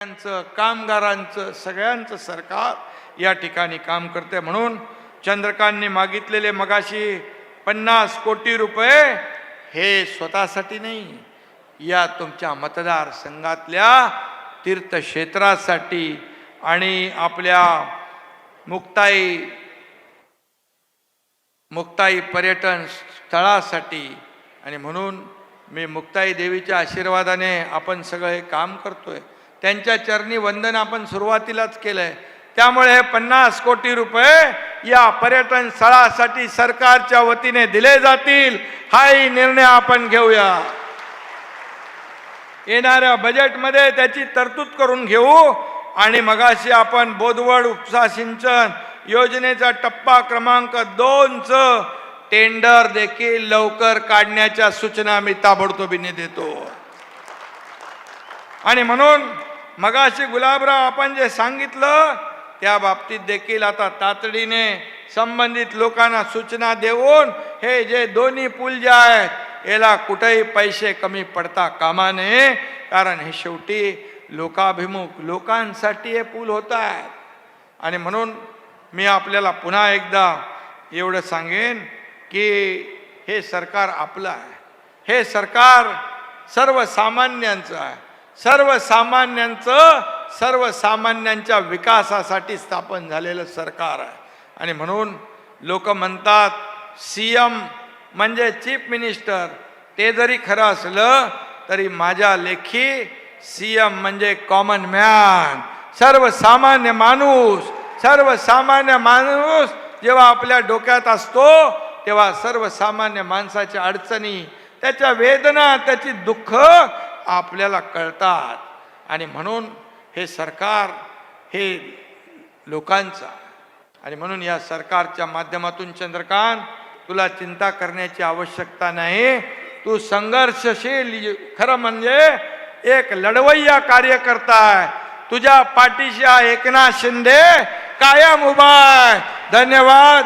शेतकऱ्यांचं कामगारांचं सगळ्यांचं सरकार या ठिकाणी काम करते. म्हणून चंद्रकांतने मागितलेले मगाशी पन्नास कोटी रुपये हे स्वतःसाठी नाही या तुमच्या मतदारसंघातल्या तीर्थक्षेत्रासाठी आणि आपल्या मुक्ताई मुक्ताई पर्यटन स्थळासाठी. आणि म्हणून मी मुक्ताई देवीच्या आशीर्वादाने आपण सगळे काम करतोय. त्यांच्या चरणी वंदन आपण सुरुवातीलाच केलंय. त्यामुळे हे पन्नास कोटी रुपये या पर्यटन स्थळासाठी सरकारच्या वतीने दिले जातील हाही निर्णय आपण घेऊया. येणाऱ्या बजेटमध्ये त्याची तरतूद करून घेऊ आणि मगाशी आपण बोधवड उपसा सिंचन योजनेचा टप्पा क्रमांक दोनचं टेंडर देखील लवकर काढण्याच्या सूचना मी ताबडतोबीने देतो. आणि म्हणून मगाशी गुलाबराव आपण जे सांगितलं त्या बाबतीत देखील आता तातडीने संबंधित लोकांना सूचना देऊन हे जे दोन्ही पूल जे आहेत याला कुठेही पैसे कमी पडता कामा नये. कारण हे शेवटी लोकाभिमुख लोकांसाठी हे पूल होत आहेत. आणि म्हणून मी आपल्याला पुन्हा एकदा एवढं सांगेन की हे सरकार आपलं आहे. हे सरकार सर्वसामान्यांचं आहे. सर्वसामान्यांचं सर्वसामान्यांच्या विकासासाठी स्थापन झालेलं सरकार आहे. आणि म्हणून लोक म्हणतात सी एम म्हणजे चीफ मिनिस्टर. ते जरी खरं असलं तरी माझ्या लेखी सी एम म्हणजे कॉमन मॅन. सर्वसामान्य माणूस सर्वसामान्य माणूस जेव्हा आपल्या डोक्यात असतो तेव्हा सर्वसामान्य माणसाच्या अडचणी त्याच्या वेदना त्याची दुःख आपल्याला कळतात. आणि म्हणून हे सरकार हे लोकांचा आणि म्हणून या सरकारच्या माध्यमातून चंद्रकांत तुला चिंता करण्याची आवश्यकता नाही. तू संघर्षशील खरं म्हणजे एक लढवय्या कार्यकर्ता आहे. तुझ्या पाठीशी एकनाथ शिंदे कायम उभा आहे. धन्यवाद.